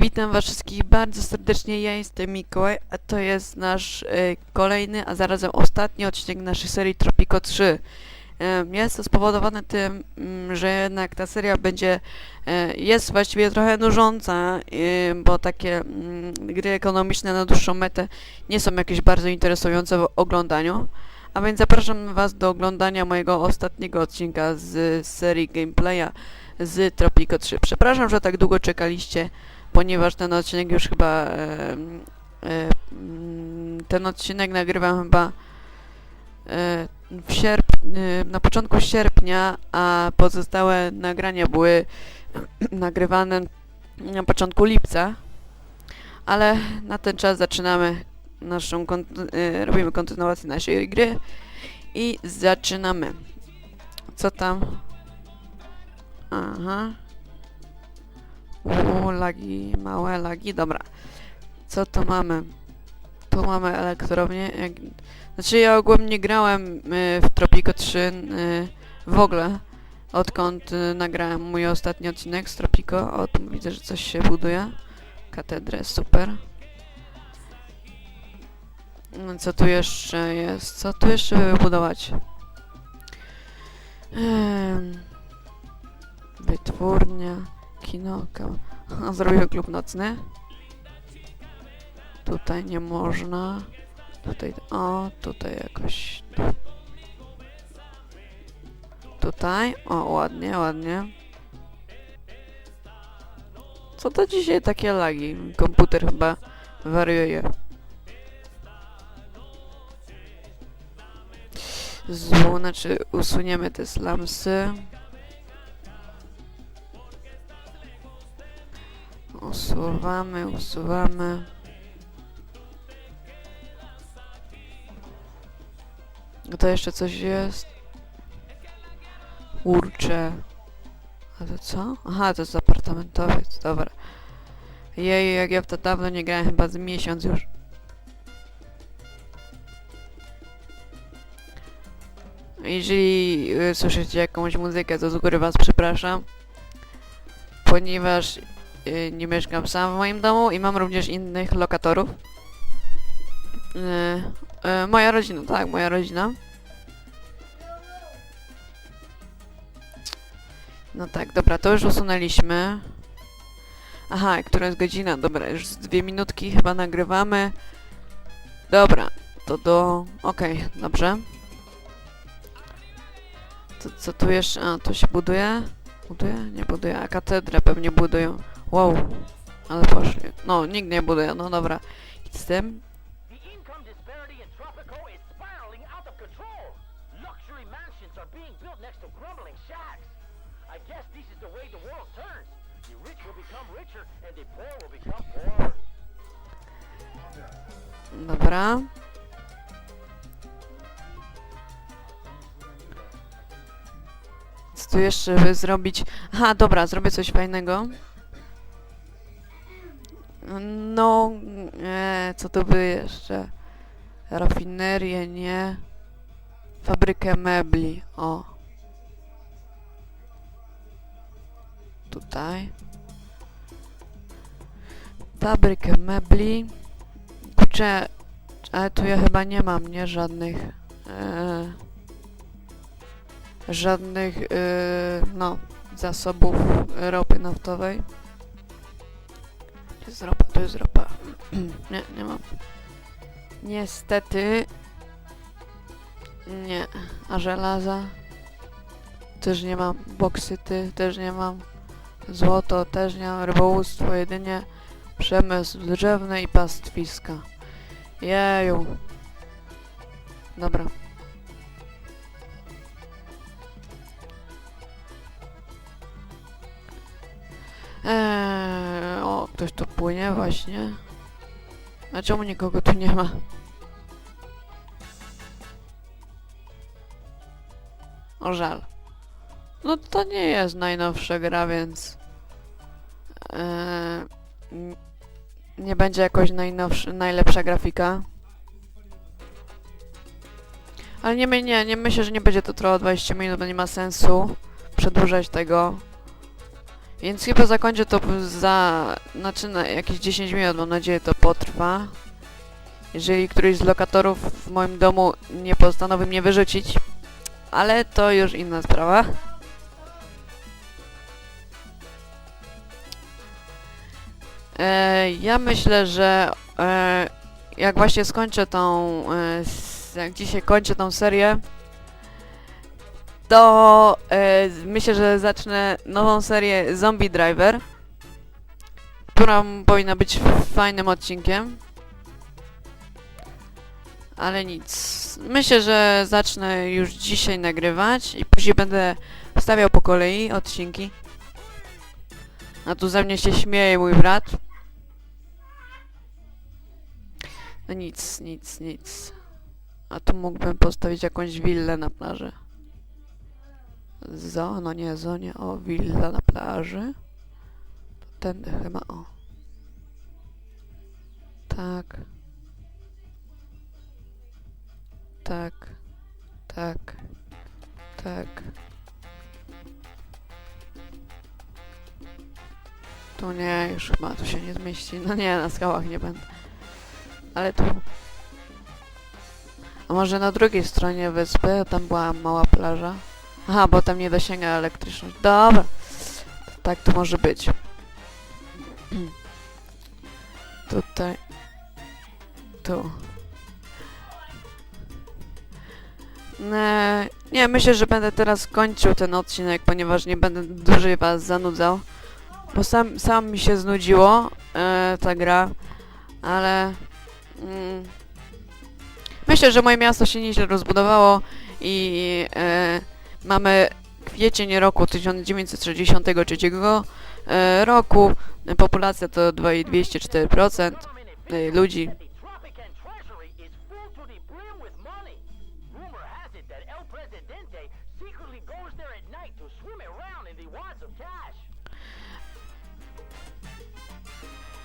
Witam was wszystkich bardzo serdecznie, ja jestem Mikołaj, a to jest nasz e, kolejny, a zarazem ostatni odcinek naszej serii Tropico 3. Em, Jest to spowodowane tym, mm, że jednak ta seria będzie, e, jest właściwie trochę nużąca, e, bo takie mm, gry ekonomiczne na dłuższą metę nie są jakieś bardzo interesujące w oglądaniu. A więc zapraszam was do oglądania mojego ostatniego odcinka z serii gameplaya z Tropico 3. Przepraszam, że tak długo czekaliście ponieważ ten odcinek już chyba e, e, mm, ten odcinek nagrywam chyba e, w sierp, na początku sierpnia, a pozostałe nagrania były nagrywane na początku lipca. Ale na ten czas zaczynamy naszą robimy kontynuację naszej gry i zaczynamy. Co tam? Aha. Uuu, lagi, małe lagi, dobra. Co tu mamy? Tu mamy elektrownię. Znaczy ja ogólnie nie grałem y, w Tropico 3 y, w ogóle. Odkąd y, nagrałem mój ostatni odcinek z Tropico. O, tu widzę, że coś się buduje. Katedrę, super. No, Co tu jeszcze jest? Co tu jeszcze wybudować? Em, Wytwórnia. Kino, Zrobiłem klub nocny. Tutaj nie można. Tutaj, o, tutaj jakoś. Tu. Tutaj, o, ładnie, ładnie. Co to dzisiaj takie lagi? Komputer chyba wariuje. Zło, znaczy usuniemy te slamsy. Usuwamy, usuwamy. To jeszcze coś jest? Kurczę. A to co? Aha, to jest apartamentowiec, dobra. Jej, jak ja w to dawno nie grałem, chyba z miesiąc już. Jeżeli y, słyszycie jakąś muzykę, to z góry was przepraszam. Ponieważ y, nie mieszkam sam w moim domu i mam również innych lokatorów. Y, y, moja rodzina, tak, moja rodzina. No tak, dobra, to już usunęliśmy. Aha, która jest godzina? Dobra, już z dwie minutki chyba nagrywamy. Dobra, to do... Okej, dobrze. To co tu jeszcze? A, to się buduje? Buduje? Nie buduje, a katedrę pewnie budują. Wow, ale poszli. No, nikt nie buduje, no dobra. Idź z tym. I. Dobra. Co tu jeszcze by zrobić? Aha, dobra, zrobię coś fajnego. No, e, co to by jeszcze? Rafinerię, nie. Fabrykę mebli, o. Tutaj. Fabrykę mebli. Kurczę, ale tu ja chyba nie mam, nie? Żadnych... E, żadnych, e, no, zasobów ropy naftowej. Jest ropa? Tu jest ropa. nie, nie mam. Niestety... Nie. A żelaza? Też nie mam. Boksyty też nie mam. Złoto też nie mam. Rybołówstwo jedynie. Przemysł drzewny i pastwiska. Jeju. Dobra. Ktoś tu płynie właśnie. A czemu nikogo tu nie ma? O żal. No to nie jest najnowsza gra, więc... N- nie będzie jakoś najnowsza, najlepsza grafika. Ale nie, nie, nie myślę, że nie będzie to trwało 20 minut, bo nie ma sensu przedłużać tego. Więc chyba zakończę to za... Znaczy na jakieś 10 minut, mam nadzieję to potrwa. Jeżeli któryś z lokatorów w moim domu nie postanowi mnie wyrzucić. Ale to już inna sprawa. E, ja myślę, że e, jak właśnie skończę tą, e, jak dzisiaj kończę tą serię, to e, myślę, że zacznę nową serię Zombie Driver, która powinna być fajnym odcinkiem. Ale nic. Myślę, że zacznę już dzisiaj nagrywać i później będę wstawiał po kolei odcinki. A tu ze mnie się śmieje mój brat. No nic, nic, nic. A tu mógłbym postawić jakąś willę na plaży. Zo, no nie zo, nie o, willa na plaży. To tędy chyba, o. Tak. Tak. Tak. Tak. Tu nie, już chyba tu się nie zmieści. No nie, na skałach nie będę. Ale tu... A może na drugiej stronie wyspy, tam była mała plaża. Aha, bo tam nie dosięga elektryczność. Dobra. Tak to może być. Tutaj. Tu. Nie, nie, myślę, że będę teraz kończył ten odcinek, ponieważ nie będę dłużej was zanudzał. Bo sam, sam mi się znudziło e, ta gra, ale mm, myślę, że moje miasto się nieźle rozbudowało i e, mamy kwiecień roku 1963 e, roku, populacja to 2,204% e, ludzi.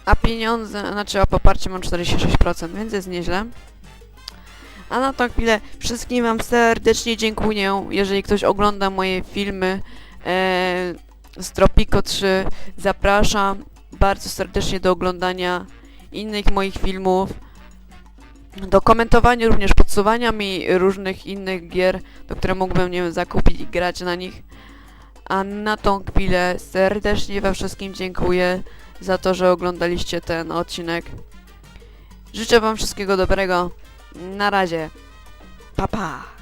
A pieniądze, znaczy a poparcie mam 46%, więc jest nieźle. A na tą chwilę wszystkim Wam serdecznie dziękuję, jeżeli ktoś ogląda moje filmy e, z Tropico 3. Zapraszam bardzo serdecznie do oglądania innych moich filmów, do komentowania, również podsuwania mi różnych innych gier, do które mógłbym, nie wiem, zakupić i grać na nich. A na tą chwilę serdecznie Wam wszystkim dziękuję za to, że oglądaliście ten odcinek. Życzę Wam wszystkiego dobrego. Na razie. Pa pa.